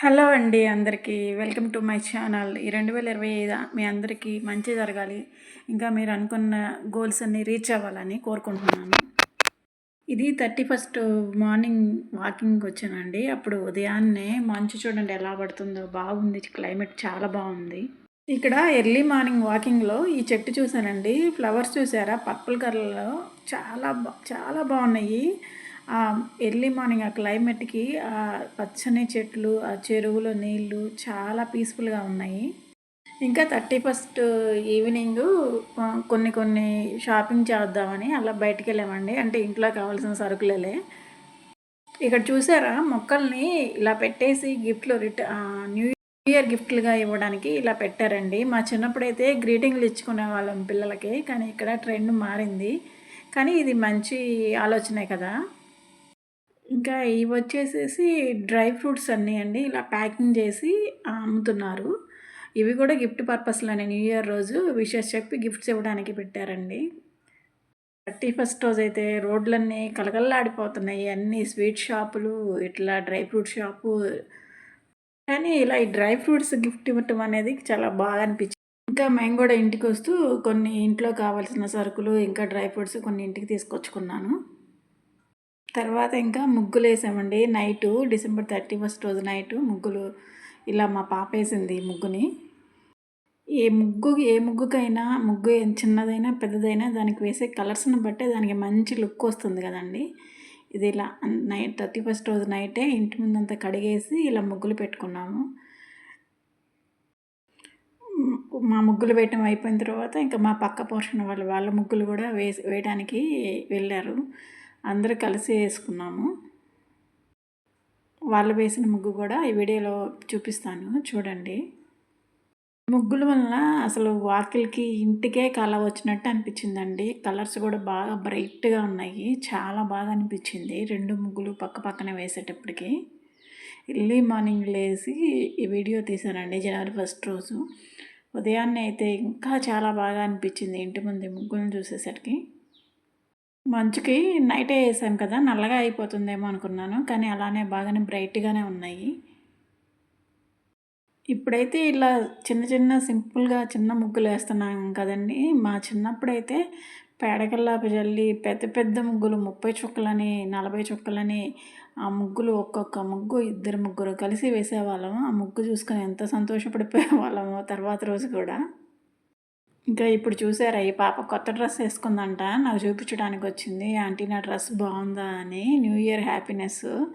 Hello అండి అందరికీ. Welcome to my channel. ఈ రెండు వేల ఇరవై ఐదు మీ అందరికీ మంచి జరగాలి. ఇంకా మీరు అనుకున్న గోల్స్ అన్నీ రీచ్ అవ్వాలని కోరుకుంటున్నాను. ఇది థర్టీ ఫస్ట్ మార్నింగ్ వాకింగ్కి వచ్చానండి. అప్పుడు ఉదయాన్నే మంచు చూడండి ఎలా పడుతుందో. బాగుంది. క్లైమేట్ చాలా బాగుంది. ఇక్కడ ఎర్లీ మార్నింగ్ వాకింగ్లో ఈ చెట్టు చూసానండి ఫ్లవర్స్ చూసారా? పర్పుల్ కలర్లో చాలా చాలా బాగున్నాయి. ఎర్లీ మార్నింగ్ ఆ క్లైమేట్కి ఆ పచ్చని చెట్లు ఆ చెరువులో నీళ్ళు చాలా పీస్ఫుల్గా ఉన్నాయి. ఇంకా థర్టీ ఫస్ట్ ఈవినింగ్ కొన్ని కొన్ని షాపింగ్ చేద్దామని అలా బయటికి వెళ్ళామండి అంటే ఇంట్లో కావాల్సిన సరుకులే ఇక్కడ చూసారా? మొక్కల్ని ఇలా పెట్టేసి గిఫ్ట్లు రిట న్యూ ఇయర్ గిఫ్ట్లుగా ఇవ్వడానికి ఇలా పెట్టారండి. మా చిన్నప్పుడైతే గ్రీటింగ్లు ఇచ్చుకునే వాళ్ళం పిల్లలకి కానీ ఇక్కడ ట్రెండ్ మారింది. కానీ ఇది మంచి ఆలోచనే కదా. ఇంకా ఇవి వచ్చేసేసి డ్రై ఫ్రూట్స్ అన్నీ అండి. ఇలా ప్యాకింగ్ చేసి అమ్ముతున్నారు. ఇవి కూడా గిఫ్ట్ పర్పస్లోనే న్యూ ఇయర్ రోజు విషెస్ చెప్పి గిఫ్ట్స్ ఇవ్వడానికి పెట్టారండి. థర్టీ ఫస్ట్ రోజు అయితే రోడ్లన్నీ కలకల్లాడిపోతున్నాయి అన్ని స్వీట్ షాపులు ఇట్లా డ్రై ఫ్రూట్ షాపు. కానీ ఇలా ఈ డ్రై ఫ్రూట్స్ గిఫ్ట్ ఇవ్వటం అనేది చాలా బాగా అనిపించింది. ఇంకా మేము కూడా ఇంటికి వస్తూ కొన్ని ఇంట్లో కావాల్సిన సరుకులు ఇంకా డ్రై ఫ్రూట్స్ కొన్ని ఇంటికి తీసుకొచ్చుకున్నాను. తర్వాత ఇంకా ముగ్గులు వేసామండి నైటు డిసెంబర్ థర్టీ ఫస్ట్ రోజు నైటు ముగ్గులు ఇలా మా పాప వేసింది ముగ్గుని. ఏ ముగ్గు ఏ ముగ్గుకైనా ముగ్గు చిన్నదైనా పెద్దదైనా దానికి వేసే కలర్స్ని బట్టే దానికి మంచి లుక్ వస్తుంది కదండి. ఇది ఇలా నైట్ థర్టీ ఫస్ట్ రోజు నైటే ఇంటి ముందంతా కడిగేసి ఇలా ముగ్గులు పెట్టుకున్నాము. మా ముగ్గులు వేయటం అయిపోయిన తర్వాత ఇంకా మా పక్క పోర్షన్ వాళ్ళు వాళ్ళ ముగ్గులు కూడా వేసి వేయడానికి వెళ్ళారు. అందరూ కలిసి వేసుకున్నాము. వాళ్ళు వేసిన ముగ్గు కూడా ఈ వీడియోలో చూపిస్తాను. చూడండి. ముగ్గుల వల్ల అసలు వాకిల్కి ఇంటికే కళ వచ్చినట్టు అనిపించిందండి. కలర్స్ కూడా బాగా బ్రైట్గా ఉన్నాయి. చాలా బాగా అనిపించింది. రెండు ముగ్గులు పక్క పక్కన వేసేటప్పటికి. ఎర్లీ మార్నింగ్ లేచి ఈ వీడియో తీశానండి జనవరి ఫస్ట్ రోజు. ఉదయాన్నే అయితే ఇంకా చాలా బాగా అనిపించింది ఇంటి ముందు ముగ్గులను చూసేసరికి. మంచుకి నైటే వేసాం కదా నల్లగా అయిపోతుందేమో అనుకున్నాను కానీ అలానే బాగానే బ్రైట్గానే ఉన్నాయి. ఇప్పుడైతే ఇలా చిన్న చిన్న సింపుల్గా చిన్న ముగ్గులు వేస్తున్నాం కదండి. మా చిన్నప్పుడైతే పేడకల్లాపి జల్లి పెద్ద పెద్ద ముగ్గులు ముప్పై చుక్కలని నలభై చుక్కలని ఆ ముగ్గులు ఒక్కొక్క ముగ్గు ఇద్దరు ముగ్గురు కలిసి వేసేవాళ్ళము. ఆ ముగ్గు చూసుకొని ఎంత సంతోషపడిపోయే వాళ్ళము తర్వాత రోజు కూడా. ఇంకా ఇప్పుడు చూసారా ఈ పాప కొత్త డ్రెస్ వేసుకుందంట. నాకు చూపించడానికి వచ్చింది ఆంటీ నా డ్రెస్ బాగుందా? అని. న్యూ ఇయర్ హ్యాపీనెస్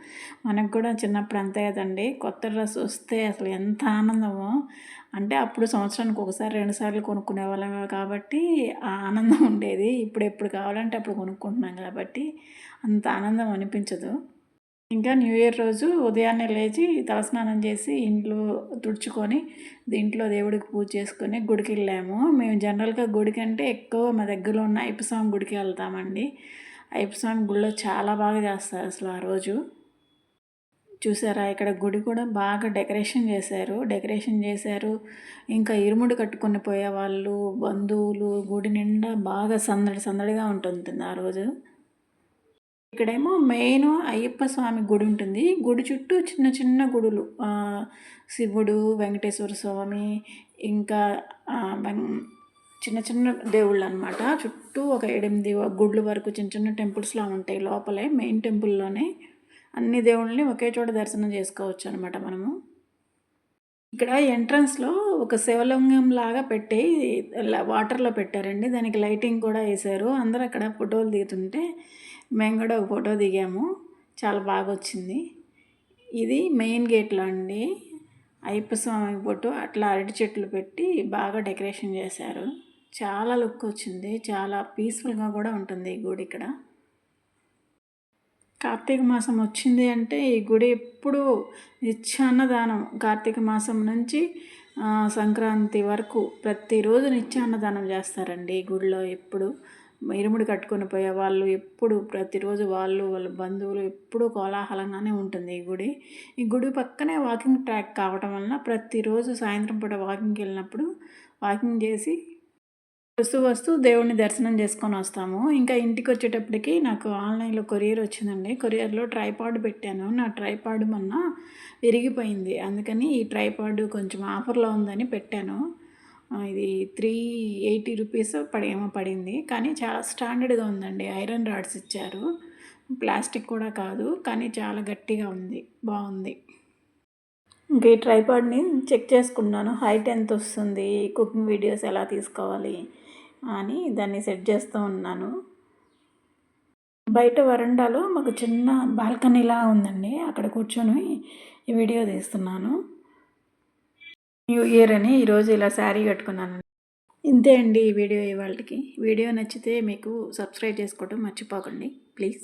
మనకు కూడా చిన్నప్పుడు అంతే కదండి. కొత్త డ్రెస్ వస్తే అసలు ఎంత ఆనందమో. అంటే అప్పుడు సంవత్సరానికి ఒకసారి రెండుసార్లు కొనుక్కునే వాళ్ళం కాబట్టి ఆ ఆనందం ఉండేది. ఇప్పుడు ఎప్పుడు కావాలంటే అప్పుడు కొనుక్కుంటున్నాం కాబట్టి అంత ఆనందం అనిపించదు. ఇంకా న్యూ ఇయర్ రోజు ఉదయాన్నే లేచి తలస్నానం చేసి ఇంట్లో తుడుచుకొని దీంట్లో దేవుడికి పూజ చేసుకొని గుడికి వెళ్ళాము. మేము జనరల్గా గుడికి అంటే ఎక్కువ మా దగ్గరలో ఉన్న అయ్యప్పస్వామి గుడికి వెళ్తామండి. అయ్యప్పస్వామి గుడిలో చాలా బాగా చేస్తారు అసలు ఆ రోజు. చూసారా ఇక్కడ గుడి కూడా బాగా డెకరేషన్ చేశారు. డెకరేషన్ చేశారు. ఇంకా ఇరుముడి కట్టుకొని పోయే వాళ్ళు బంధువులు గుడి నిండా బాగా సందడి సందడిగా ఉంటుంది ఆ రోజు. ఇక్కడేమో మెయిన్ అయ్యప్ప స్వామి గుడి ఉంటుంది. గుడి చుట్టూ చిన్న చిన్న గుడులు. శివుడు వెంకటేశ్వర స్వామి ఇంకా చిన్న చిన్న దేవుళ్ళు అనమాట చుట్టూ ఒక ఎనిమిది గుడ్లు వరకు చిన్న చిన్న టెంపుల్స్లా ఉంటాయి లోపలే మెయిన్ టెంపుల్లోనే. అన్ని దేవుళ్ళని ఒకే చోట దర్శనం చేసుకోవచ్చు అనమాట మనము. ఇక్కడ ఎంట్రన్స్లో ఒక శివలింగం లాగా పెట్టి వాటర్లో పెట్టారండి. దానికి లైటింగ్ కూడా వేశారు. అందరూ అక్కడ ఫోటోలు దిగుతుంటే మేము కూడా ఒక ఫోటో దిగాము. చాలా బాగా వచ్చింది ఇది మెయిన్ గేట్లో అండి. అయ్యప్ప స్వామి ఫోటో అట్లా అరటి చెట్లు పెట్టి బాగా డెకరేషన్ చేశారు. చాలా లుక్ వచ్చింది. చాలా పీస్ఫుల్గా కూడా ఉంటుంది ఈ గుడి ఇక్కడ. కార్తీక మాసం వచ్చింది అంటే ఈ గుడి ఎప్పుడు నిత్యాన్నదానం. కార్తీక మాసం నుంచి సంక్రాంతి వరకు ప్రతిరోజు నిత్యాన్నదానం చేస్తారండి ఈ గుడిలో ఎప్పుడు. ఇరుముడి కట్టుకొని పోయే వాళ్ళు ఎప్పుడు ప్రతిరోజు వాళ్ళు వాళ్ళ బంధువులు ఎప్పుడూ కోలాహలంగానే ఉంటుంది ఈ గుడి. ఈ గుడి పక్కనే వాకింగ్ ట్రాక్ కావటం వలన ప్రతిరోజు సాయంత్రం పూట వాకింగ్కి వెళ్ళినప్పుడు వాకింగ్ చేసి వస్తూ వస్తూ దేవుడిని దర్శనం చేసుకొని వస్తాము. ఇంకా ఇంటికి వచ్చేటప్పటికి నాకు ఆన్లైన్లో కొరియర్ వచ్చిందండి. కొరియర్లో ట్రైపాడ్ పెట్టాను. నా ట్రైపాడ్ మొన్న విరిగిపోయింది. అందుకని ఈ ట్రైపాడ్ కొంచెం ఆఫర్లో ఉందని పెట్టాను. ఇది త్రీ ఎయిటీ రూపీస్ పడేమో పడింది. కానీ చాలా స్టాండర్డ్గా ఉందండి. ఐరన్ రాడ్స్ ఇచ్చారు. ప్లాస్టిక్ కూడా కాదు. కానీ చాలా గట్టిగా ఉంది. బాగుంది. ఇంక ఈ ట్రైపాడ్ని చెక్ చేసుకున్నాను హైట్ ఎంత వస్తుంది? కుకింగ్ వీడియోస్ ఎలా తీసుకోవాలి? అని దాన్ని సెట్ చేస్తూ ఉన్నాను. బయట వరండాలో మాకు చిన్న బాల్కనీలా ఉందండి. అక్కడ కూర్చొని ఈ వీడియో తీస్తున్నాను. న్యూ ఇయర్ అని ఈరోజు ఇలా శారీ కట్టుకున్నాను. ఇంతే అండి ఈ వీడియో ఇవాళకి. వీడియో నచ్చితే మీకు సబ్స్క్రైబ్ చేసుకోవడం మర్చిపోకండి. ప్లీజ్.